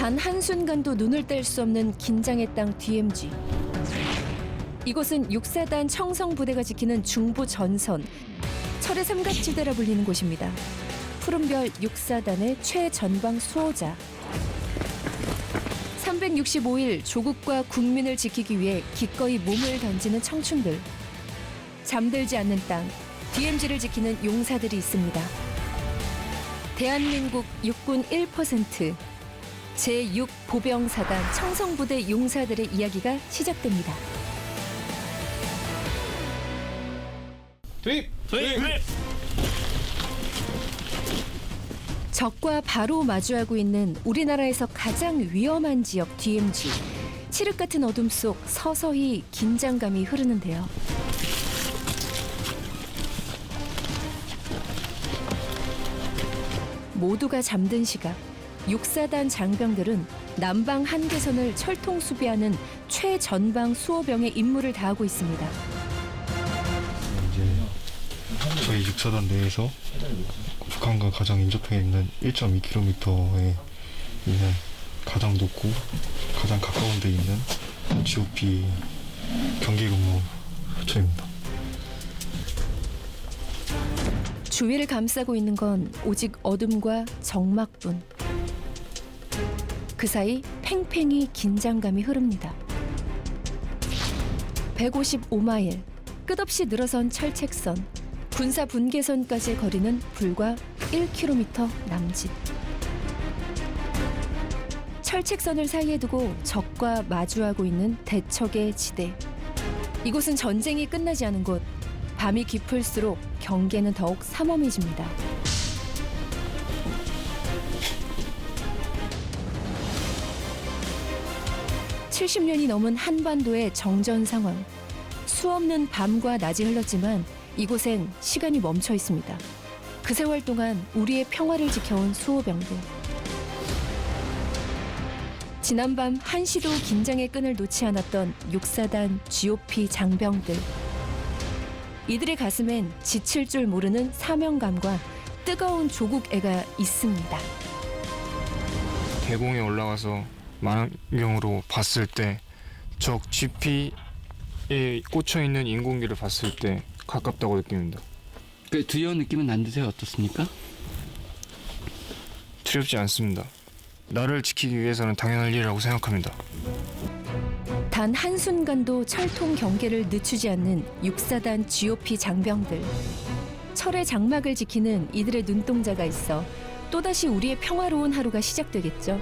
단 한순간도 눈을 뗄 수 없는 긴장의 땅 DMZ. 이곳은 육사단 청성 부대가 지키는 중부 전선, 철의 삼각지대라 불리는 곳입니다. 푸른별 육사단의 최전방 수호자. 365일 조국과 국민을 지키기 위해 기꺼이 몸을 던지는 청춘들. 잠들지 않는 땅, DMZ를 지키는 용사들이 있습니다. 대한민국 육군 1% 제6 보병사단 청성부대 용사들의 이야기가 시작됩니다. 투입! 적과 바로 마주하고 있는 우리나라에서 가장 위험한 지역 DMZ. 칠흑 같은 어둠 속 서서히 긴장감이 흐르는데요. 모두가 잠든 시각, 육사단 장병들은 남방 한계선을 철통 수비하는 최전방 수호병의 임무를 다하고 있습니다. 이제 저희 육사단 내에서 북한과 가장 인접해 있는 1.2km에 있는 가장 높고 가장 가까운 데 있는 GOP 경계 근무 표처입니다. 주위를 감싸고 있는 건 오직 어둠과 적막뿐. 그 사이 팽팽히 긴장감이 흐릅니다. 155마일, 끝없이 늘어선 철책선, 군사 분계선까지의 거리는 불과 1km 남짓. 철책선을 사이에 두고 적과 마주하고 있는 대척의 지대. 이곳은 전쟁이 끝나지 않은 곳, 밤이 깊을수록 경계는 더욱 삼엄해집니다. (70년이) 넘은 한반도의 정전 상황. 수없는 밤과 낮이 흘렀지만 이곳엔 시간이 멈춰 있습니다. 그 세월 동안 우리의 평화를 지켜온 수호병들. 지난밤 한시도 긴장의 끈을 놓지 않았던 육사단 GOP 장병들. 이들의 가슴엔 지칠 줄 모르는 사명감과 뜨거운 조국 애가 있습니다. 대공에 올라가서 망원경으로 봤을 때 적 GP에 꽂혀 있는 인공기를 봤을 때 가깝다고 느낍니다. 그 두려운 느낌은 안 드세요? 어떻습니까? 두렵지 않습니다. 나를 지키기 위해서는 당연할 일이라고 생각합니다. 단 한순간도 철통 경계를 늦추지 않는 육사단 GOP 장병들. 철의 장막을 지키는 이들의 눈동자가 있어 또다시 우리의 평화로운 하루가 시작되겠죠.